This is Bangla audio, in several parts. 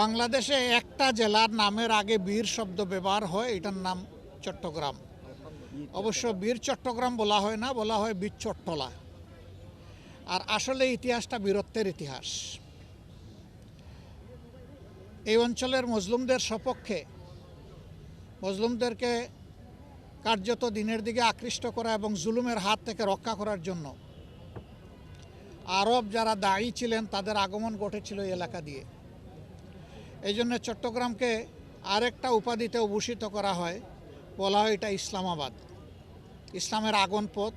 বাংলাদেশে একটা জেলার নামের আগে বীর শব্দ ব্যবহার হয়, এটার নাম চট্টগ্রাম। অবশ্য বীর চট্টগ্রাম বলা হয় না, বলা হয় বীর চট্টলা। আর আসলে ইতিহাসটা বীরত্বের ইতিহাস। এই অঞ্চলের মজলুমদের সপক্ষে মজলুমদেরকে কার্যত দিনের দিকে আকৃষ্ট করা এবং জুলুমের হাত থেকে রক্ষা করার জন্য আরব যারা দায়ী ছিলেন, তাদের আগমন ঘটেছিল এলাকা দিয়ে। এই জন্য চট্টগ্রামকে আরেকটা উপাধিতে ভূষিত করা হয়, বলা হয় এটা ইসলামাবাদ। ইসলামের আগন পথ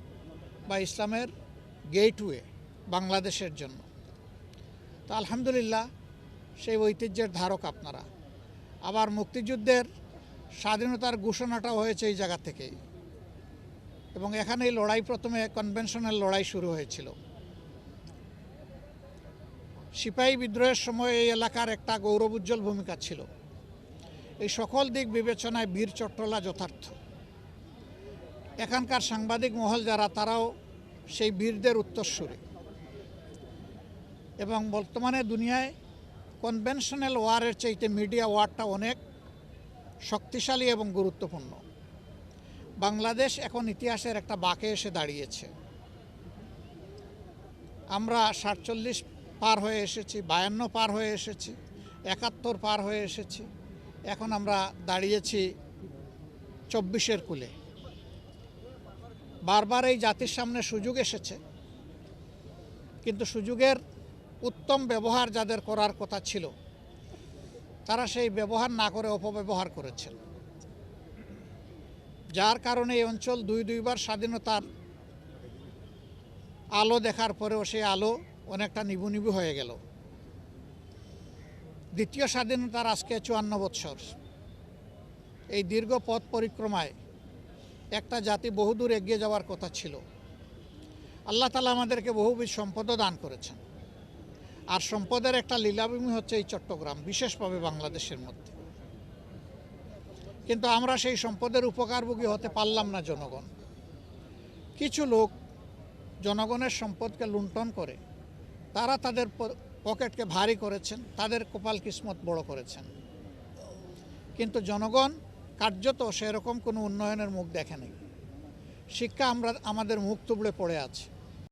বা ইসলামের গেটওয়ে বাংলাদেশের জন্য। তো আলহামদুলিল্লাহ, সেই ঐতিহ্যের ধারক আপনারা। আবার মুক্তিযুদ্ধের স্বাধীনতার ঘোষণাটাও হয়েছে এই জায়গা থেকেই। এবং এখানেই লড়াই, প্রথমে কনভেনশনাল লড়াই শুরু হয়েছিল। সিপাহী বিদ্রোহের সময় এই এলাকার একটা গৌরব উজ্জ্বল ভূমিকা ছিল। এই সকল দিক বিবেচনায় বীর চট্টলা যথার্থ। এখানকার সাংবাদিক মহল যারা, তারাও সেই বীরদের উত্তরসূরি। এবং বর্তমানে দুনিয়ায় কনভেনশনাল ওয়ারের চাইতে মিডিয়া ওয়ারটা অনেক শক্তিশালী এবং গুরুত্বপূর্ণ। বাংলাদেশ এখন ইতিহাসের একটা বাঁকে এসে দাঁড়িয়েছে। আমরা সাতচল্লিশ পার হয়ে এসেছি, বায়ান্ন পার হয়ে এসেছি, একাত্তর পার হয়ে এসেছি। এখন আমরা দাঁড়িয়েছি চব্বিশের কুলে। বারবার এই জাতির সামনে সুযোগ এসেছে, কিন্তু সুযোগের উত্তম ব্যবহার যাদের করার কথা ছিল, তারা সেই ব্যবহার না করে অপব্যবহার করেছেন। যার কারণে এই অঞ্চল দুই দুইবার স্বাধীনতার আলো দেখার পরেও সেই আলো অনেকটা নিবু নিবু হয়ে গেল। দ্বিতীয় স্বাধীনতার আজকে চুয়ান্ন বৎসর। এই দীর্ঘ পথ পরিক্রমায় একটা জাতি বহুদূর এগিয়ে যাওয়ার কথা ছিল। আল্লাহ তালা আমাদেরকে বহুবিধ সম্পদও দান করেছেন। আর সম্পদের একটা লীলাভূমি হচ্ছে এই চট্টগ্রাম, বিশেষভাবে বাংলাদেশের মধ্যে। কিন্তু আমরা সেই সম্পদের উপকারভোগী হতে পারলাম না জনগণ। কিছু লোক জনগণের সম্পদকে লুণ্ঠন করে তারা তাদের পকেটকে ভারী করেছেন, তাদের কপাল কিসমত বড় করেছেন। কিন্তু জনগণ কার্যত সেরকম কোনো উন্নয়নের মুখ দেখেনি শিক্ষা আমরা, আমাদের মুখ তুবড়ে পড়ে আছে।